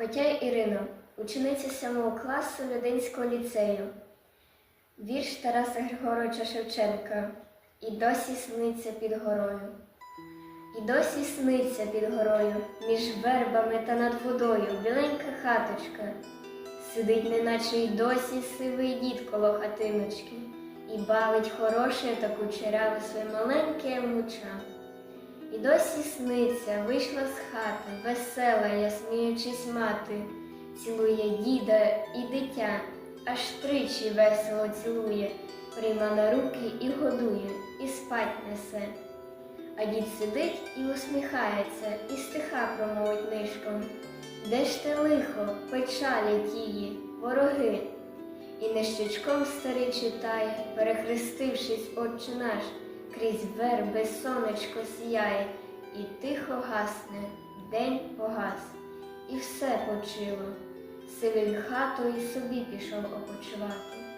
Котя Ірина, учениця 7 класу Людинського ліцею. Вірш Тараса Григоровича Шевченка. І досі сниться під горою. І досі сниться під горою, між вербами та над водою біленька хаточка. Сидить, неначе й досі сивий дід коло хатиночки, і бавить хороше та кучеряве своє маленьке внуча. І досі сниться, вийшла з хати, весела, я сміючись мати, цілує діда і дитя, аж тричі весело цілує, прийма на руки і годує, і спать несе. А дід сидить і усміхається, і стиха промовить нишком. Де ж те лихо, печалі тії, вороги? І нещечком старий читає, перехрестившись, Отче наш, крізь верби сонечко сіяє, і тихо гасне, день погас, і все почило. Сивий хатою собі пішов опочивати.